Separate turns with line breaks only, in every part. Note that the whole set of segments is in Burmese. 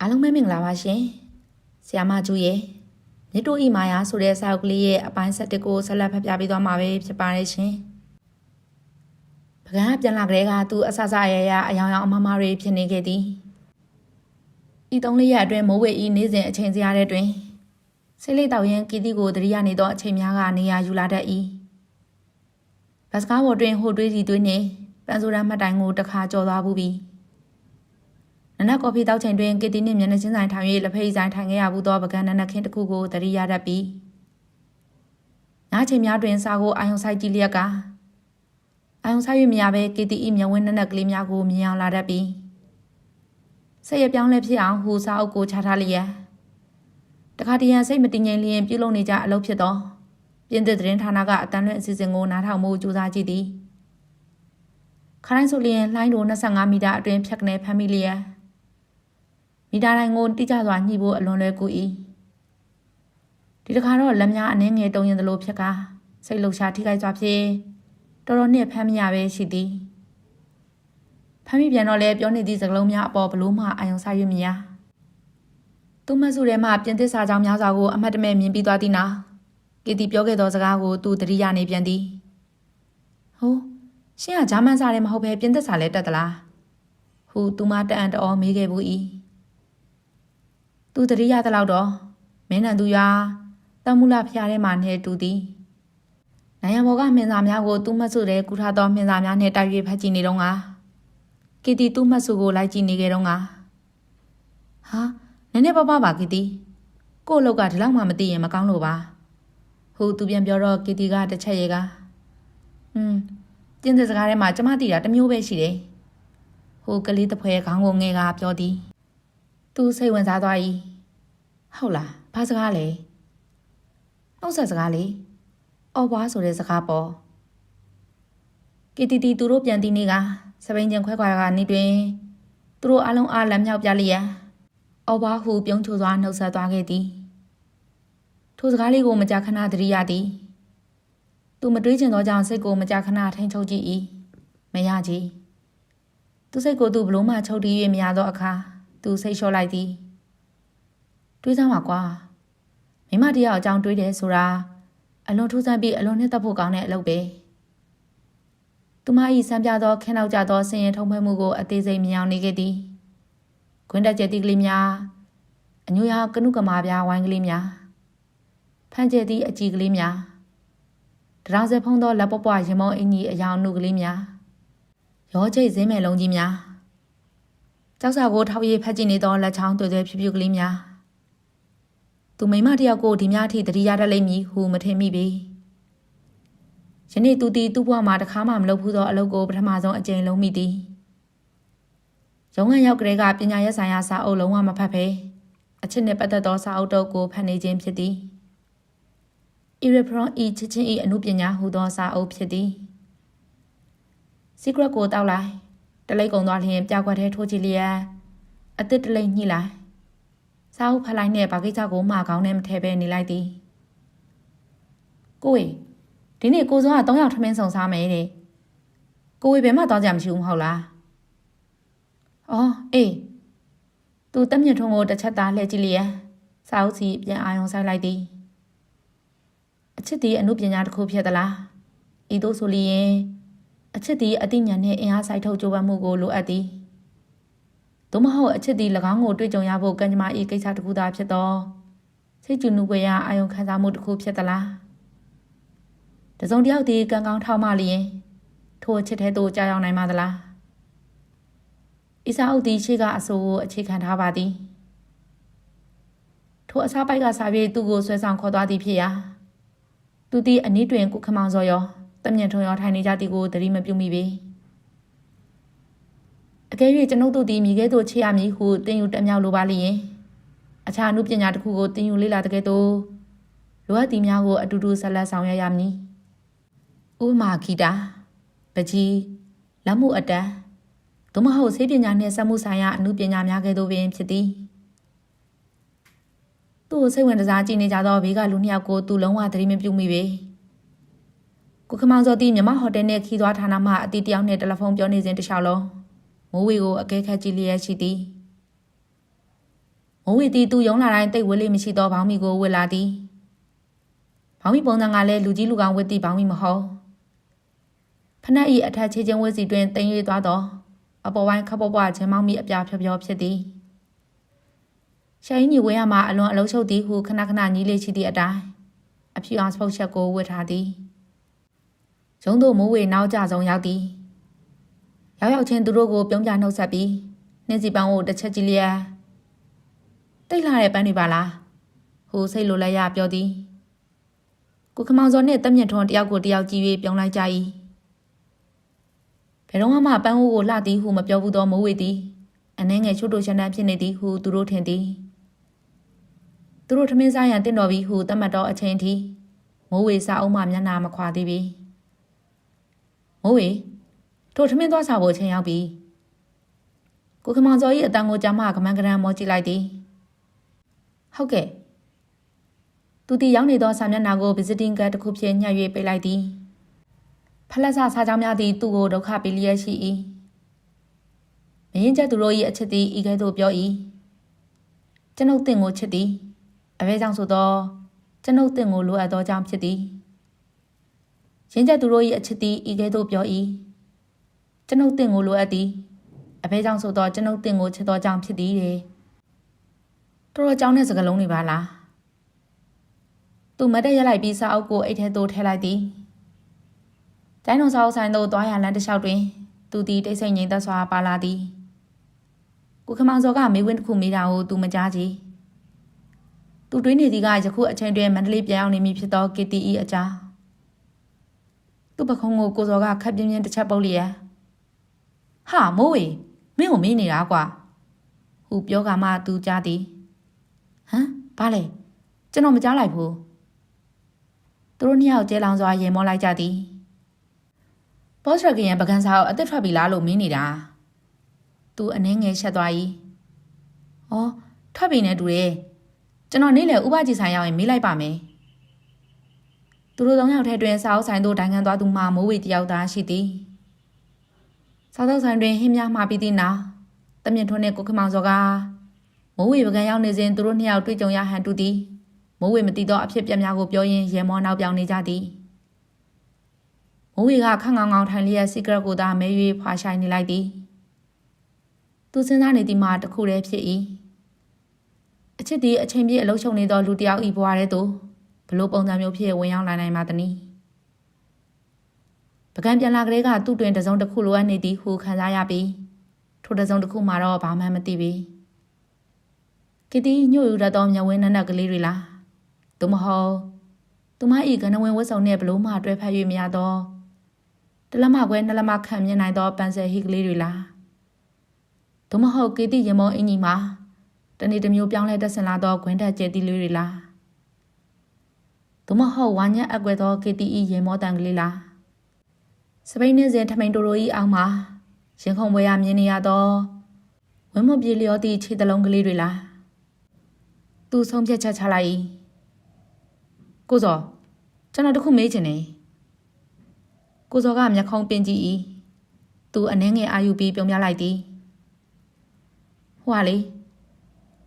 အားလုံးပဲမင်္ဂလာပါရှင်။ဆရာမကျူရဲ့မြစ်တို့ဤမာယာဆိုတဲ့စာအုပ်ကလေးရဲ့အပိုင်းဆက်တစ်ကိုဆက်လက်ဖတ်ပြပေးသွားမှာပဲဖြစ်ပါတယ်ရှင်။ပကံကပြန်လာကြတဲ့ကသူအဆဆအရရအယောင်ယောင်အမမတွေဖြစ်နေခဲ့သည်။ဤသုံးလေးရက်အတွင်းမိုးဝေဤနေ့စဉ်အချိန်စရာတဲ့တွင်ဆိတ်လေးတောက်ရင်ကီတီကိုတရိယာနေသောအချိန်များကနေရာယူလာတတ်၏။ဘတ်စကားပေါ်တွင်ဟိုတွေးစီတွေးနေပန်ဆိုရမ်းမှတ်တိုင်ကိုတစ်ခါကြော်သွားဘူးပြီ။ နနက်ကော်ဖီတောက်ချိန်တွင်ကီတီနှင့်မျက်နှာချင်းဆိုင်ထိုင်၍လက်ဖက်ရည်ဆိုင်ထိုင်ခဲ့ရဘူးသောပကံနနက်ခင်းတစ်ခုကိုတရိယာတတ်ပြီးညချိန်များတွင်စာကိုအာယုံဆိုင်ကြည့်လျက်ကအာယုံဆိုင်၍မရဘဲကီတီ၏မျက်ဝန်းနနက်ကလေးများကိုမြင်အောင်လာတတ်ပြီးဆက်ရပြောင်းလဲဖြစ်အောင်ဟူစာအုပ်ကိုချထားလျက်တခါတရံစိတ်မတည်ငြိမ်လျင်ပြုလုပ်နေကြအလုပ်ဖြစ်သောပြင်သစ်သတင်းဌာနကအတန်းလွင့်အစီအစဉ်ကိုနားထောင်မှုကြိုးစားကြည့်သည်ခရိုင်းဆိုလျင်လှိုင်းတို့25မီတာအတွင်းဖြတ်ကနေဖမ်းမိလျက် မီတာတိုင်းကိုတိကျစွာညှိဖို့အလွန်လွယ်ကူ၏ဒီတစ်ခါတော့လက်များအနှင်းငယ်တုံရင်သလိုဖြစ်ကာစိတ်လှုပ်ရှားထိခိုက်စွာဖြင့်တော်တော်နှစ်ဖမ်းမရပဲရှိသည်ဖမ်းမိပြန်တော့လဲပြောနေသည့်စကားလုံးများအပေါ်ဘလို့မှအာယုံစားရမရသူမဆုထဲမှပြင်သစ်စာကြောင်းများစွာကိုအမတ်တမဲ့မြင်ပြီးသွားသည်နာကီတီပြောခဲ့သောစကားကိုသူသတိရနေပြန်သည်ဟိုးရှင်းကဂျာမန်စာလည်းမဟုတ်ပဲပြင်သစ်စာလည်းတက်သလားဟုသူမတအံ့တော်မေးခဲ့ဘူး၏ သူတတိယတလောက်တော့မင်းနံသူရွာတမူလာဖျားထဲမှာနေတူသည်နိုင်ရဘောကမင်းသားများကိုသူ့မဆုတဲ့ကုထားသောမင်းသားများနှင့်တိုက်၍ဖက်ကြည့်နေတော့ငါကီတီသူ့မဆုကိုလိုက်ကြည့်နေကြတော့ငါဟာနည်းနည်းပါးပါးပါကီတီကို့အလောက်ကဒီလောက်မှမသိရင်မကောင်းလို့ပါဟိုသူပြန်ပြောတော့ကီတီကတစ်ချက်ရေကอืมကျင်းတဲ့စကားထဲမှာကျမသိတာတစ်မျိုးပဲရှိတယ်ဟိုကလေးတစ်ဖွဲခေါင်းကိုငဲကပြောသည် သူစိတ်ဝင်စားသွား၏ဟုတ်လားဘာစကားလဲနှုတ်ဆက်စကားလေအော်ဘွားဆိုတဲ့စကားပေါ့ကီတီတီသူတို့ပြန်တီးနေကစပိန်ကျင်ခွဲခွာကနေတွင်သူတို့အလုံးအားလက်မြောက်ပြလျက်အော်ဘွားဟုပြုံးချိုစွာနှုတ်ဆက်သွားခဲ့သည်ထိုစကားလေးကိုမကြာခဏသတိရသည်သူမတွေးချင်သောကြောင့်စိတ်ကိုမကြာခဏထိန်ချုပ်ကြည့်၏မရကြီးသူစိတ်ကိုသူဘလို့မှချုပ်တီး၍မရသောအခါ သူစိတ်လျှော့လိုက်သည်တွေးစမ်းပါကွာမိမတယောက်အကြောင်းတွေးတယ်ဆိုတာအလွန်ထူးဆန်းပြီးအလွန်နှစ်သက်ဖို့ကောင်းတဲ့အလုပ်ပဲသူမ၏စံပြသောခင်းနောက်ကြသောဆင်ရင်ထုံးဖွဲ့မှုကိုအသေးစိတ်မြင်အောင်နေခဲ့သည်ခွင်းတက်ကျက်သည့်ကလေးများအညိုရောင်ကနုကမာပြားဝိုင်းကလေးများဖန်ကျဲသည့်အကြည့်ကလေးများတရောင်စက်ဖုံးသောလက်ပွားပွားရင်မောအင်ကြီးအယောင်နုကလေးများရောချိတ်စင်းမဲ့လုံးကြီးများ ကြောက်စာကိုထောက်ရည်ဖက်ကြည့်နေသောလက်ချောင်းတွေ့တွေ့ဖြူဖြူကလေးများသူမိမတယောက်ကိုဒီများအထိတတိရတတ်လိမ့်မည်ဟုမထင်မိပေယနေ့သူတီသူ့ဘဝမှာတခါမှမလုပ်ဘူးသောအလုပ်ကိုပထမဆုံးအကြိမ်လုံးမိသည်ရုံးခန်းရောက်ကလေးကပညာရေးဆိုင်ရာစာအုပ်လုံးဝမဖတ်ဖဲအချစ်နဲ့ပတ်သက်သောစာအုပ်တုပ်ကိုဖတ်နေခြင်းဖြစ်သည် Irreprone ဤချစ်ချင်းဤအမှုပညာဟူသောစာအုပ်ဖြစ်သည် Secret ကိုတောက်လိုက် တလိတ်ကုံသွားလျင်ပြကွက်ထဲထိုးချလျက်အစ်စ်တလိတ်ညှိလိုက်စားအုပ်ဖလိုက်နဲ့ဘာကိစ္စကိုမှာကောင်းနဲ့မထဲပဲနေလိုက်သည်ကိုဝေဒီနေ့ကိုစောက3ယောက်ထမင်းဆောင်စားမယ်တဲ့ကိုဝေဘယ်မှသွားကြမရှိဘူးမဟုတ်လားအော်အေးသူတက်မြင့်ထုံးကိုတစ်ချက်သားလှည့်ကြည့်လျက်စားအုပ်စီပြန်အာရုံစိုက်လိုက်သည်အချစ်တီအမှုပညာတစ်ခုဖြစ်သလားဤသို့ဆိုလျင် အချစ်သည်အသိဉာဏ်နှင့်အင်အားစိုက်ထုတ်ကြိုးပမ်းမှုကိုလိုအပ်သည်။သို့မဟုတ်အချစ်သည်၎င်းကိုတွေ့ကြုံရဖို့ကံကြမ္မာ၏ကိစ္စတစ်ခုသာဖြစ်သောစိတ်ကြည်နူပွေရာအာယုံခံစားမှုတစ်ခုဖြစ်သလား။တစုံတစ်ယောက်သည်ကံကောင်းထောက်မှလျင်ထိုအချစ်ထဲသို့ကြာရောက်နိုင်ပါသလား။အီစာအုပ်သည်ရှေ့ကအဆိုးကိုအခြေခံထားပါသည်။ထိုအစားပိုက်ကစားပြီးသူ့ကိုဆွဲဆောင်ခေါ်သွားသည်ဖြစ်ရာသူသည်အနည်းတွင်ကုခမောင်စော်ရော တမြင့်ထုံရောထိုင်နေကြသည်ကိုသတိမပြုမိပေအကယ်၍ကျွန်ုပ်တို့သည်မိခဲသို့ချေရမည်ဟုတင်ယူတက်မြောက်လိုပါလျင်အခြားအမှုပညာတစ်ခုကိုတင်ယူလေ့လာတဲ့ကဲ့သို့လိုအပ်သည်များကိုအတူတူဆက်လက်ဆောင်ရွက်ရမည်ဥပမာဂီတာပကြီးလက်မှုအတန်းသို့မဟုတ်ဆေးပညာနှင့်စက်မှုဆိုင်ရာအမှုပညာများကဲ့သို့ပင်ဖြစ်သည်သူ့ကိုစိတ်ဝင်စားကြည့်နေကြသောဘေးကလူနှစ်ယောက်ကိုသူလုံးဝသတိမပြုမိပေ။ ကိုခမောင်စောတီမြမဟိုတယ်နဲ့ခီးသွားဌာနမှအတီတယောက်နဲ့တယ်လီဖုန်းပြောနေစဉ်တခြားလုံးမိုးဝေကိုအကဲခတ်ကြည့်လျက်ရှိသည်မိုးဝေသည်သူယုံလာတိုင်းတိတ်ဝဲလေးမရှိသောဘောင်းမီကိုဝစ်လာသည်ဘောင်းမီပုံစံကလည်းလူကြီးလူကောင်းဝစ်သည့်ဘောင်းမီမဟုတ်ဖနက်ဤအထက်ချေချင်းဝစ်စီတွင်တင်၍သွားသောအပေါ်ဝိုင်းခပ်ပွားပွားချင်းမောင်းမီအပြားဖြောဖြောဖြစ်သည်ရှာရင်ညီဝဲရမှာအလွန်အလုံးရှုပ်သည်ဟုခဏခဏညီးလေးရှိသည့်အတိုင်းအဖြူအောင်စပုတ်ချက်ကိုဝစ်ထားသည် ရုံးတို့မိုးဝေနောက်ကြဆုံးရောက်သည်ရောက်ရောက်ချင်းသူတို့ကိုပြုံးပြနှုတ်ဆက်ပြီးနှင်းစီပန်းကိုတစ်ချက်ကြည့်လျက်တိတ်လာတဲ့ပန်းတွေပါလားဟိုစိတ်လိုလိုက်ရပြောသည်ကိုခမောင်စောနှင့်တက်မြင့်ထွန်တယောက်ကိုတယောက်ကြည့်၍ပြုံးလိုက်ကြ၏ဘယ်တော့မှပန်းဟိုးကိုလှသည်ဟုမပြောဘူးသောမိုးဝေသည်အနှဲငယ်ချွတ်တို့ရှမ်းတန်းဖြစ်နေသည်ဟုသူတို့ထင်သည်သူတို့ထမင်းစားရန်တင့်တော်ပြီဟုသတ်မှတ်သောအချိန်ထိမိုးဝေစားအောင်မှမျက်နာမခွာသေးပြီ မိုးဝေတို့ထမင်းသွားစားဖို့ချိန်ရောက်ပြီကိုခမောင်စော၏အတန်ကိုကြမ်းမှကမန်းကရန်မောကြည့်လိုက်သည်ဟုတ်ကဲ့သူတီရောက်နေသောစာမျက်နှာကို visiting card တစ်ခုဖြင့်ညှပ်၍ပေးလိုက်သည်ဖလက်ဆာစာကြောင်းများသည်သူ့ကိုဒုက္ခပေးလျက်ရှိ၏မင်းကျက်သူတို့၏အချစ်သည်ဤကဲ့သို့ပြော၏ကျွန်ုပ်တင်ကိုချစ်သည်အဘဲကြောင့်ဆိုသောကျွန်ုပ်တင်ကိုလိုအပ်သောကြောင့်ဖြစ်သည် ရင်းကျက်သူတို့၏အချစ်သည်ဤကဲ့သို့ပြော၏ကျွန်ုပ်တင်ကိုလိုအပ်သည်အဘဲကြောင့်ဆိုသောကျွန်ုပ်တင်ကိုချစ်သောကြောင့်ဖြစ်သည်တဲ့တော်တော်ကြောင်းတဲ့စကားလုံးတွေပါလားသူမတ်တက်ရလိုက်ပြီးစာအုပ်ကိုအိတ်ထဲသို့ထည့်လိုက်သည်ကျိုင်းတော်စာအုပ်ဆိုင်သို့သွားရလမ်းတစ်လျှောက်တွင် သူသည်တိတ်ဆိတ်ငြိမ်သက်စွာပါလာသည်ကိုခမောင်စောကမေးခွန်းတစ်ခုမေးတာကိုသူမကြားကြည့်သူတွေးနေသည်ကယခုအချိန်တွင်မန္တလေးပြန်အောင်နေမည်ဖြစ်သော KTE အကြောင်း သူ့ပခုံးကိုကိုစောကခက်ပြင်းပြင်းတစ်ချက်ပုတ်လျက်ဟာမိုးဝေမင်းကိုမေးနေတာကွာဟူပြောကမှသူကြားသည်ဟမ်ဘာလဲကျွန်တော်မကြားလိုက်ဘူးသူတို့နှစ်ယောက်ကျဲလောင်စွာရေမောလိုက်ကြသည်ဘော့စရကင်ရဲ့ပကန်းစာကိုအသက်ထွက်ပြီလားလို့မင်းနေတာသူအနှင်းငယ်ရှက်သွား၏ဩထွက်ပြီနဲ့တူတယ်ကျွန်တော်နေ့လည်ဥပကြီးဆိုင်ရောက်ရင်မေးလိုက်ပါမယ် သူတို့သုံးယောက်ထဲတွင်စာအုပ်ဆိုင်သို့ဒိုင်ခံသွားသူမှမိုးဝေတယောက်သားရှိသည်စာအုပ်ဆိုင်တွင်ဟင်းများမှာပြီးသည့်နောက်တမြင့်ထွန်းနှင့်ကိုခမောင်စောကမိုးဝေပကံရောက်နေစဉ်သူတို့နှစ်ယောက်တွေ့ကြုံရဟန်တူသည်မိုးဝေမသိသောအဖြစ်ပြက်များကိုပြောရင်းရေမောနောက်ပြောင်နေကြသည်မိုးဝေကခန့်ငောင်းငောင်းထိုင်လျက်စီကရက်ကိုသာမဲ၍ဖွာရှိုင်နေလိုက်သည်သူစဉ်းစားနေသည်မှာတခုတည်းဖြစ်၏အချစ်သည်အချိန်ပြည့်အလုံးချုံနေသောလူတစ်ယောက်ဤဘဝထဲသို့ ဘလို့ပုံစံမျိုးဖြစ်ဝင်ရောက်လာနိုင်မှာတနည်းပကံပြန်လာကလေးကသူ့တွင်တစုံတစ်ခုလိုအပ်နေသည်ဟုခံစားရပြီးထိုတစုံတစ်ခုမှာတော့ဘာမှမသိပြီကတိညှို့ယူတတ်သောမျက်ဝင်းနက်နက်ကလေးတွေလားသို့မဟုတ်သူမ၏ကနဝင်ဝတ်ဆောင်နှင့်ဘလို့မှတွဲဖက်၍မရသောတလမခွဲနှလမခံမြင်နိုင်သောပန်ဆယ်ဟီကလေးတွေလားသို့မဟုတ်ကေတိရမောအင်ကြီးမှာတနေ့တစ်မျိုးပြောင်းလဲတက်ဆင်လာသောခွင်းတက်ကျဲတီလေးတွေလား သို့မဟုတ်ဝါညက်အကွယ်သောကေတီအီရေမောတန်ကလေးလားစပိန်နေစဉ်ထမိန်တိုတိုဤအောက်မှာရင်ခုန်ပွဲရမြင်နေရသောဝင်းမပြေလျောသည့်ခြေတလုံးကလေးတွေလားသူဆုံးဖြတ်ချက်ချလိုက်၏ကိုစောကျွန်တော်တခုမေးချင်တယ်ကိုစောကမျက်ခုံးပင်ကြည့်၏သူအနှင်းငယ်အာယူပြီးပြုံးပြလိုက်သည်ဟွာလေ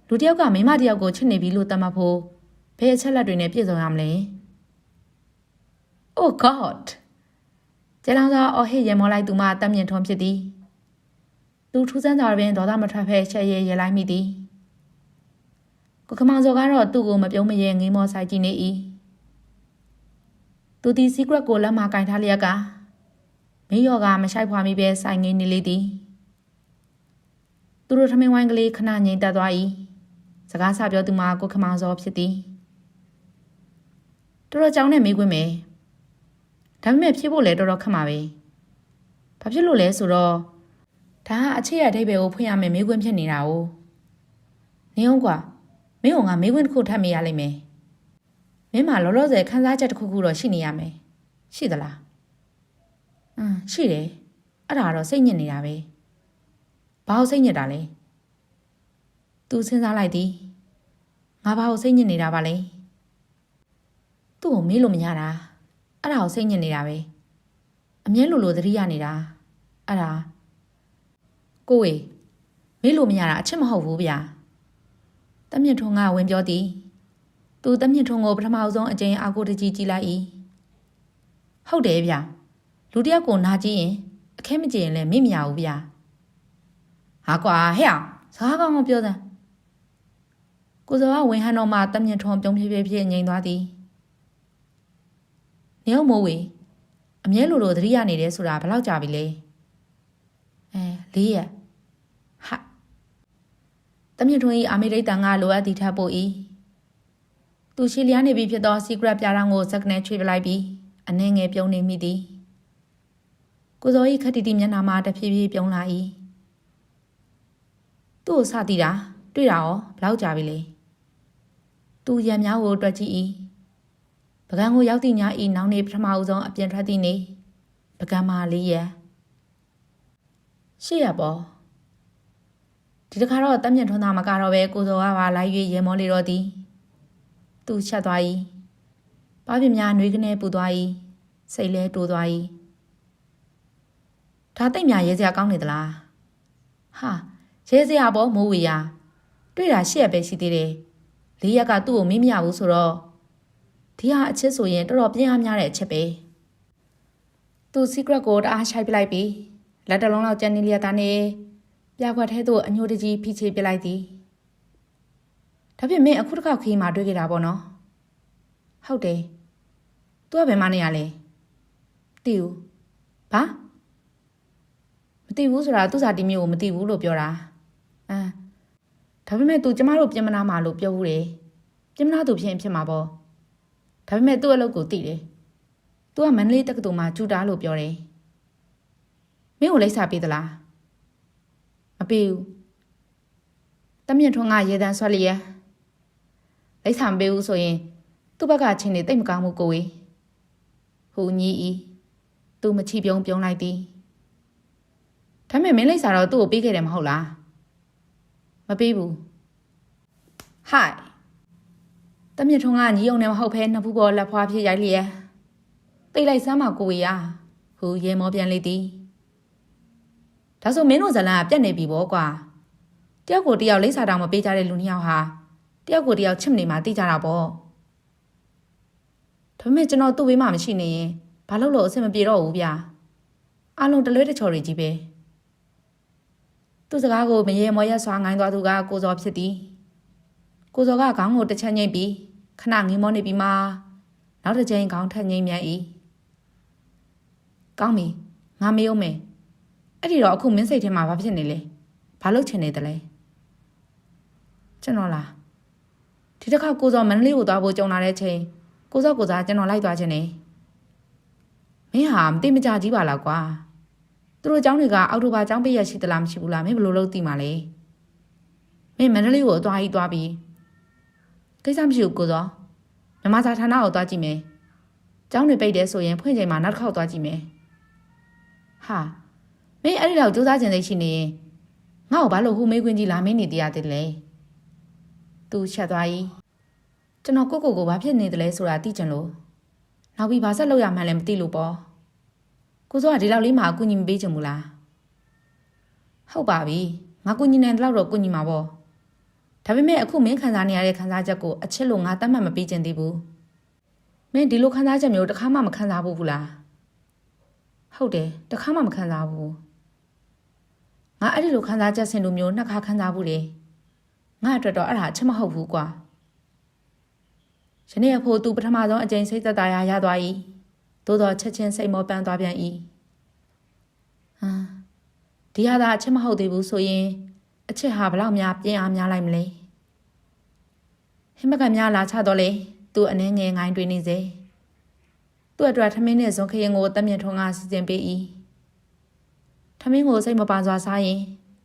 လူတယောက်ကမိမတယောက်ကိုချစ်နေပြီလို့တတ်မှတ်ဖို့ ဘယ်အချက်လက်တွေနဲ့ပြည့်စုံရမလဲ Oh god ကျလောင်သာအော်ဟစ်ရေမောလိုက်သူမှတတ်မြင့်ထွန်းဖြစ်သည်သူထူးဆန်းစွာပင်ဒေါသမထွက်ဖဲချက်ရဲရဲလိုက်မိသည်ကိုခမောင်စောကတော့သူ့ကိုမပြုံးမရဲငေးမောဆိုင်ကြည့်နေ၏သူဒီ secret ကိုလက်မကင်ထားလျက်ကမင်းရောကမဆိုင်ဖွာမိပဲဆိုင်ငင်းနေလေသည်သူတို့ထမင်းဝိုင်းကလေးခဏငြိမ်သက်သွား၏စကားဆပြောသူမှာကိုခမောင်စောဖြစ်သည် တော်တော်ကြောင်းနဲ့မေးခွန်းမယ်ဒါပေမဲ့ဖြစ်ဖို့လည်းတော်တော်ခက်မှာပဲဘာဖြစ်လို့လဲဆိုတော့ဒါကအချစ်ရအဓိပ္ပာယ်ကိုဖွင့်ရမယ်မေးခွန်းဖြစ်နေတာ哦နေအောင်ကွာမင်းကငါမေးခွန်းတစ်ခုထပ်မေးရလိမ့်မယ်မင်းမလောလောဆယ်ခန်းစားချက်တစ်ခုခုတော့ရှိနေရမယ်ရှိသလားအင်းရှိတယ်အဲ့ဒါတော့စိတ်ညစ်နေတာပဲဘာလို့စိတ်ညစ်တာလဲသူစဉ်းစားလိုက်သည်ငါဘာလို့စိတ်ညစ်နေတာပါလဲ သူ့ကိုမေးလို့မရတာအဲ့ဒါကိုစိတ်ညစ်နေတာပဲအမြဲလိုလိုသတိရနေတာအဲ့ဒါကိုဝေမေးလို့မရတာအချစ်မဟုတ်ဘူးဗျာတမြင့်ထွန်းကဝင်ပြောသည်သူတမြင့်ထွန်းကိုပထမဆုံးအကြိမ်အာကိုတကြီးကြည့်လိုက်၏ဟုတ်တယ်ဗျလူတစ်ယောက်ကိုနာကြည့်ရင်အခဲမကြည့်ရင်လည်းမေ့မရဘူးဗျဟာကွာဟဲ့အောင်စကားကောင်းကောင်းပြောစမ်းကိုစောကဝင်ဟန်တော်မှတမြင့်ထွန်းပြုံးဖြည်းဖြည်းဖြည်းငြိမ်သွားသည် နေအောင်မိုးဝေအမြဲလိုလိုသတိရနေတယ်ဆိုတာဘယ်လောက်ကြာပြီလဲအဲလေးရက်ဟာတမြင့်ထွန်း၏အာမေရိတန်ကလိုအပ်သည့်ထပ်ပို့၏သူရှိလျားနေပြီဖြစ်သော secret ပြားတောင်းကိုစက္ကနဲ့ချွေပလိုက်ပြီးအနှင်းငယ်ပြုံးနေမိသည်ကိုစော၏ခက်တီတီမျက်နှာမှာတဖြည်းဖြည်းပြုံးလာ၏သူ့ကိုစသည်တာတွေ့တာရောဘလောက်ကြာပြီလဲသူရံများကိုတွက်ကြည့်၏ ပကံကိုရောက်သည့်ည၏နောက်နေ့ပထမဦးဆုံးအပြင်ထွက်သည့်နေ့ပကံမာလေးရရှေ့ရပေါ်ဒီတစ်ခါတော့တမ်းမြင့်ထွန်းသားမကတော့ပဲကိုစောကပါလိုက်၍ရေမောလေတော့သည်သူချက်သွား၏ပါပြင်းများနှွေးကနေပူသွား၏စိတ်လဲတိုးသွား၏ဒါတိတ်များရဲစရာကောင်းနေသလားဟာရဲစရာပေါ့မိုးဝေရတွေ့တာရှက်ပဲရှိသေးတယ်လေးရက်ကသူ့ကိုမင်းမရဘူးဆိုတော့ ဒီဟာအချစ်ဆိုရင်တော်တော်ပြင်းအားများတဲ့အချက်ပဲသူ secret ကိုတအားရှိုက်ပလိုက်ပြီးလက်တလုံးလောက်ကြံနေလျက်သားနေပြခွက်ထဲသို့အညိုတကြီးဖိချေပလိုက်သည်ဒါဖြင့်မင်းအခုတစ်ခေါက်ခီးမှာတွေ့ခဲ့တာပေါ့နော်ဟုတ်တယ်သူကဘယ်မှနေရလဲမသိဘူးဘာမသိဘူးဆိုတာသူ့စာတီမျိုးကိုမသိဘူးလို့ပြောတာအမ်ဒါပေမဲ့ तू ကျမတို့ပြင်မနာမှာလို့ပြောဘူးတယ်ပြင်မနာသူဖြစ်ရင်ဖြစ်မှာပေါ့ ဒါပေမဲ့သူ့အလုပ်ကိုသိတယ် तू ကမန္တလေးတက္ကသိုလ်မှာကျူတာလို့ပြောတယ်မင်းကိုလိပ်စာပေးသလားမပေးဘူးတမြင့်ထွန်းကရေတန်းဆွက်လျက်လိမ့်ဆံပေးဘူးဆိုရင်သူ့ဘက်ကချင်းနေတိတ်မကောင်းဘူးကိုဝေဟူညီဤသူမချီပြုံးပြုံးလိုက်သည်ဒါပေမဲ့မင်းလိမ့်စာတော့သူ့ကိုပေးခဲ့တယ်မဟုတ်လားမပေးဘူးဟိုင် တမြင့်ထွန်းကညီုံနဲ့မဟုတ်ဖဲနှစ်ဖူးပေါ်လက်ဖွားဖြစ်ရိုက်လျက်တိတ်လိုက်စမ်းမကိုဝေရဟူရေမောပြန်လေသည်ဒါဆိုမင်းတို့ဇလန်ကပြက်နေပြီဗောကွာတယောက်ကိုတယောက်လိမ့်စာတောင်မပေးကြတဲ့လူနှစ်ယောက်ဟာတယောက်ကိုတယောက်ချစ်မနေမှသိကြတာဗောဒါပေမဲ့ကျွန်တော်သူ့ဘေးမှာမရှိနေရင်ဘာလို့လို့အဆင်မပြေတော့ဘူးဗျာအလုံးတလွဲတချော်တွေကြီးပဲသူ့စကားကိုမရေမောရက်ဆွာငိုင်းသွားသူကကိုစောဖြစ်သည်ကိုစောကခေါင်းကိုတစ်ချက်ညှိပြီး ခဏငင်းမောနေပြီးမှနောက်တစ်ချိန်ခေါင်းထက်ငိမ့်မြန်၏ကောင်းပြီငါမေးအောင်မယ် အဲ့ဒီတော့အခုမင်းစိတ်ထဲမှာဘာဖြစ်နေလဲဘာလုပ်ချင်နေသလဲကျွန်တော်လားဒီတစ်ခါကိုစောမန္တလေးကိုသွားဖို့ကြုံလာတဲ့ချိန်ကိုစောကိုစားကျွန်တော်လိုက်သွားခြင်းနေမင်းဟာမသိမကြကြီးပါလားကွာသူတို့เจ้าတွေကအောက်တိုဘာเจ้าပေးရရှိသလားမရှိဘူးလားမင်းဘယ်လိုလုပ်သိမှာလဲမင်းမန္တလေးကိုသွားပြီးသွားပြီး ကိစ္စမရှိဘူးကိုစောမြမစာဌာနကိုသွားကြည့်မယ်။ကျောင်းတွေပိတ်တယ်ဆိုရင်ဖွင့်ချိန်မှာနောက်တစ်ခေါက်သွားကြည့်မယ်။ဟာမင်းအဲ့ဒီလောက်စူးစမ်းခြင်းစိတ်ရှိနေရင်ငါ့ကိုဘာလို့ဟိုမေးခွန်းကြီးလာမင်းနေတရားတည်းလဲ။ "तू ချက်သွားကြီး။ကျွန်တော်ကိုကိုကိုဘာဖြစ်နေတယ်လဲဆိုတာသိချင်လို့နောက်ပြီးဘာဆက်လုပ်ရမှန်းလည်းမသိလို့ပေါ့။ကိုစောကဒီလောက်လေးမှအကူအညီမပေးချင်ဘူးလား။ဟုတ်ပါပြီ။ငါကူညီနိုင်တဲ့လောက်တော့ကူညီမှာပေါ့။ ဒါပေမဲ့အခုမင်းခံစားနေရတဲ့ခံစားချက်ကိုအချစ်လို့ငါတတ်မှတ်မပေးချင်သေးဘူးမင်းဒီလိုခံစားချက်မျိုးတစ်ခါမှမခံစားဘူးဘူးလားဟုတ်တယ်တခါမှမခံစားဘူးငါအဲ့ဒီလိုခံစားချက်ဆင်လူမျိုးနှစ်ခါခံစားဘူးလေငါအတွက်တော့အဲ့ဒါအချက်မဟုတ်ဘူးကွာယနေ့အဖို့သူပထမဆုံးအကြိမ်စိတ်သက်သာရာရသွား၏သို့တော့ချက်ချင်းစိတ်မောပန်းသွားပြန်၏ဟမ်ဒီဟာသာအချက်မဟုတ်သေးဘူးဆိုရင်အချက်ဟာဘလောက်များပြင်းအားများလိုက်မလဲ ဟိမကများလာချတော့လေသူအနေငယ်ငိုင်းတွေးနေစေသူ့အတွက်ထမင်းနဲ့ဇွန်ခရင်ကိုတက်မြင့်ထွန်းကစီစဉ်ပေး၏ထမင်းကိုစိတ်မပါစွာစားရင်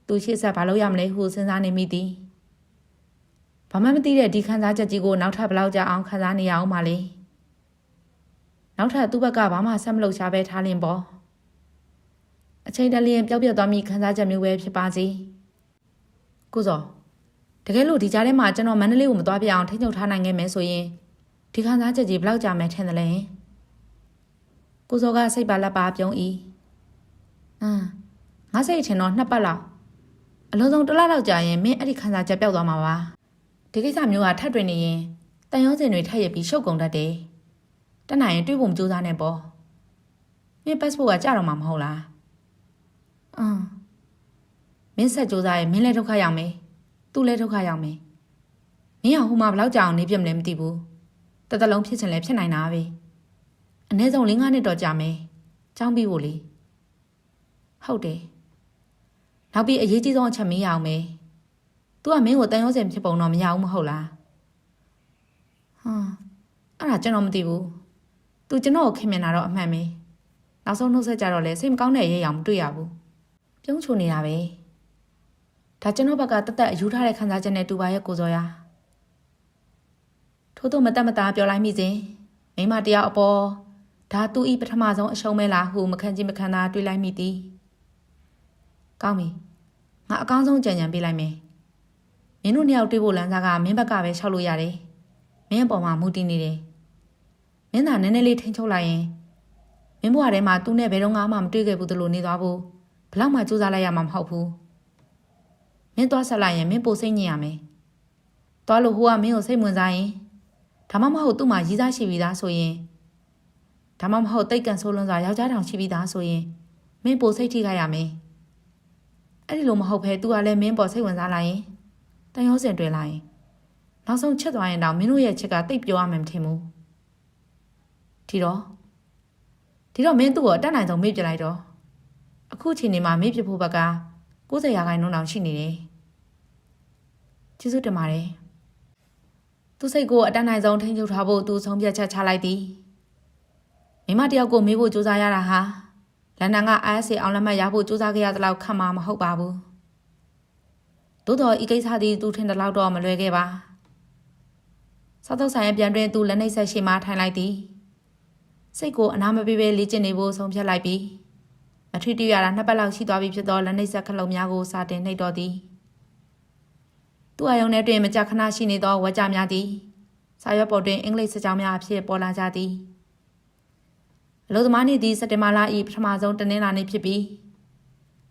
သူရှေ့ဆက်ဘာလုပ်ရမလဲဟုစဉ်းစားနေမိသည်ဘာမှမသိတဲ့ဒီခံစားချက်ကြီးကိုနောက်ထပ်ဘလောက်ကြာအောင်ခံစားနေရအောင်ပါလေနောက်ထပ်သူ့ဘက်ကဘာမှဆက်မလုပ်ချပဲထားလင်ပေါ့အချိန်တလျင်ပျောက်ပြက်သွားမိခံစားချက်မျိုးပဲဖြစ်ပါစေကိုစော တကယ်လို့ဒီကြားထဲမှာကျွန်တော်မန္တလေးကိုမသွားပြအောင်ထိန်းချုပ်ထားနိုင်ခဲ့မယ်ဆိုရင်ဒီခံစားချက်ကြီးဘလောက်ကြာမယ်ထင်တယ်လဲကိုစောကစိတ်ပါလက်ပါပြုံးဤအမ်ငါစိတ်ထင်တော့နှစ်ပတ်လောက်အလုံးစုံတစ်လလောက်ကြာရင်မင်းအဲ့ဒီခံစားချက်ပျောက်သွားမှာပါဒဒီကိစ္စမျိုးကထပ်တွင်နေရင်တန်ရုံးစင်တွေထပ်ရပြီးရှုပ်ကုန်တတ်တယ်တတ်နိုင်ရင်တွေးဖို့မကြိုးစားနဲ့ပေါ့မင်း passport ကကြာတော့မှာမဟုတ်လားအင်းမင်းဆက်ကြိုးစားရင်မင်းလည်းဒုက္ခရောက်မယ် သူလည်းဒုက္ခရောက်မယ်မင်းကဟိုမှာဘယ်လောက်ကြာအောင်နေပြမလဲမသိဘူးတစ်သက်လုံးဖြစ်ချင်လဲဖြစ်နိုင်တာပဲအနည်းဆုံး၄-၅နှစ်တော့ကြာမယ်ចောင်းပြီးဖို့လေဟုတ်တယ်နောက်ပြီးအရေးကြီးဆုံးအချက်မေးရအောင်မယ် तू ကမင်းကိုတန်ရုံးစင်ဖြစ်ပုံတော့မရဘူးမဟုတ်လားဟမ်အဲ့ဒါကျွန်တော်မသိဘူး तू ကျွန်တော်ကိုခင်မြင်တာတော့အမှန်ပဲနောက်ဆုံးနှုတ်ဆက်ကြတော့လဲစိတ်မကောင်းတဲ့ရဲရောင်မတွေ့ရဘူးပြုံးချုံနေတာပဲ ဒါကျွန်တော်ဘက်ကတသက်အယူထားတဲ့ခံစားချက်နဲ့တူပါရဲ့ကိုစောရထို့တော့မတက်မသားပြောလိုက်မိစဉ်မိမတယောက်အပေါ်ဒါသူဤပထမဆုံးအရှုံးမဲလားဟုမခံကြည့်မခံသာတွေးလိုက်မိသည်ကောင်းပြီငါအကောင်းဆုံးကြံကြံပေးလိုက်မယ်မင်းတို့နှစ်ယောက်တွေ့ဖို့လမ်းစားကမင်းဘက်ကပဲလျှောက်လို့ရတယ်။မင်းအပေါ်မှာမူတည်နေတယ်။မင်းသာနည်းနည်းလေးထိန်ချုပ်လိုက်ရင်မင်းဘဝထဲမှာသူ့နဲ့ဘယ်တော့မှမတွေ့ခဲ့ဘူးသလိုနေသွားဖို့ဘလောက်မှစူးစမ်းလိုက်ရမှာမဟုတ်ဘူး။ မင်းသွားဆက်လိုက်ရင်မင်းပိုစိတ်ညစ်ရမယ်။သွားလို့ဟိုကမင်းကိုစိတ်ဝင်စားရင်ဒါမှမဟုတ်သူ့မှာရည်စားရှိပြီးသားဆိုရင်ဒါမှမဟုတ်တိတ်ကန်ဆိုးလွန်းစွာယောက်ျားတောင်ရှိပြီးသားဆိုရင်မင်းပိုစိတ်ထိခိုက်ရမယ်။အဲ့ဒီလိုမဟုတ်ဘဲ तू ကလည်းမင်းပေါ်စိတ်ဝင်စားလိုက်ရင်တန်ရုံးစင်တွေ့လာရင်နောက်ဆုံးချက်သွားရင်တော့မင်းတို့ရဲ့ချက်ကတိတ်ပြောရမယ်မထင်ဘူးဒီတော့ဒီတော့မင်းသူ့ကိုအတက်နိုင်ဆုံးမေ့ပြလိုက်တော့အခုချိန်နေမှာမေ့ပြဖို့ဘက်က90ရာခိုင်နှုန်းတောင်ရှိနေတယ် ကျေးဇူးတင်ပါတယ်သူစိတ်ကိုအတက်နိုင်ဆုံးထိန်းချုပ်ထားဖို့သူဆုံးဖြတ်ချက်ချလိုက်သည်မိမတယောက်ကိုမေးဖို့ကြိုးစားရတာဟာလန်ဒန်က ISA အောင်လက်မှတ်ရဖို့ကြိုးစားခဲ့ရသလောက်ခံမှာမဟုတ်ပါဘူးသို့တော်ဤကိစ္စသည်သူထင်တဲ့လောက်တော့မလွယ်ခဲ့ပါစားတော့ဆိုင်ရဲ့ပြန်တွင်သူလက်နှိပ်ဆက်ရှိမှထိုင်လိုက်သည်စိတ်ကိုအနာမပေးဘဲလေ့ကျင့်နေဖို့ဆုံးဖြတ်လိုက်ပြီးမထွေတူရတာနှစ်ပတ်လောက်ရှိသွားပြီဖြစ်သောလက်နှိပ်ဆက်ခလုံးများကိုစာတင်နှိပ်တော်သည် သူ့အယုံထဲတွင်မကြခဏရှိနေသောဝါကြများသည်စာရွက်ပေါ်တွင်အင်္ဂလိပ်စကားများအဖြစ်ပေါ်လာကြသည်အလို့သမားနေ့သည်စက်တင်ဘာလ၏ပထမဆုံးတနင်္လာနေ့ဖြစ်ပြီး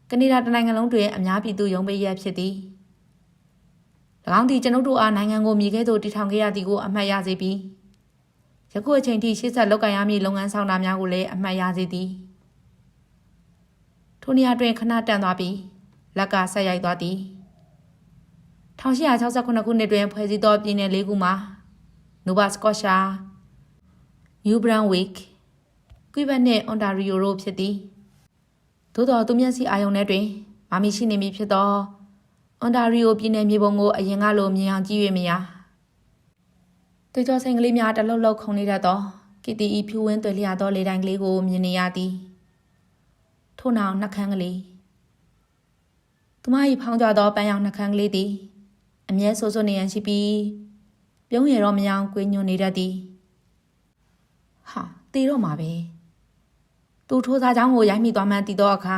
ကနေဒါတနိုင်ငံလုံးတွင်အများပြည်သူရုံးပိတ်ရက်ဖြစ်သည်၎င်းသည်ကျွန်ုပ်တို့အားနိုင်ငံကိုမြေခဲသို့တည်ထောင်ခဲ့ရသည်ကိုအမှတ်ရစေပြီးယခုအချိန်ထိရှေ့ဆက်လုပ်ကိုင်ရမည့်လုပ်ငန်းဆောင်တာများကိုလည်းအမှတ်ရစေသည်ထိုနေရာတွင်ခဏတန်သွားပြီးလက်ကဆက်ရိုက်သွားသည် 1868ခုနှစ်တွင်ဖွဲ့စည်းသောပြည်နယ်၄ခုမှာ Nova Scotia, New Brunswick, Quebec နှင့် Ontario တို့ဖြစ်သည်သို့တော်သူမျက်စိအာရုံထဲတွင်မာမီရှိနေမည်ဖြစ်သောအွန်တာရီယိုပြည်နယ်မြေပုံကိုအရင်ကလိုမြင်အောင်ကြည့်ရမရတေကျော်စိန်ကလေးများတလှုပ်လှုပ်ခုန်နေတတ်သောကီတီဤဖြူဝင်းတွေ့လျာသောလေတိုင်းကလေးကိုမြင်နေရသည်ထို့နောက်နှက်ခမ်းကလေးသူမ၏ဖောင်းကြသောပန်းရောင်နှက်ခမ်းကလေးသည် အမြဲဆိုးဆိုးနေရန်ရှိပြီးပြုံးရတော့မယောင်ကွေးညွန်နေတတ်သည်ဟာတေတော့မှာပဲသူထိုးစားချောင်းကိုရိုက်မိသွားမှန်းတည်သောအခါ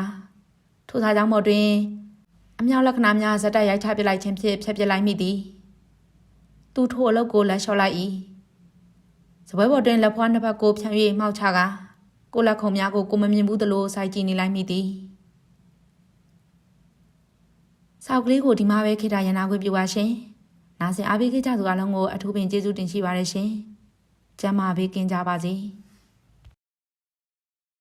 ထိုးစားချောင်းပေါ်တွင်အမြောက်လက္ခဏာများဇက်တိုက်ရိုက်ချပစ်လိုက်ခြင်းဖြင့်ဖျက်ပစ်လိုက်မိသည်သူထိုအလုပ်ကိုလက်လျှော့လိုက်၏စပွဲပေါ်တွင်လက်ဖွားနှစ်ဖက်ကိုဖြန့်၍မှောက်ချကာကိုလက်ခုံများကိုကိုမမြင်ဘူးသလိုစိုက်ကြည့်နေလိုက်မိသည် ဆောက်ကလေးကိုဒီမှာပဲခေတ္တရနာခွင့်ပြုပါရှင်နားဆင်အားပေးခဲ့ကြသူအလုံးကိုအထူးပင်ကျေးဇူးတင်ရှိပါတယ်ရှင်ကျမ်းမာပေးကင်းကြပါစေ။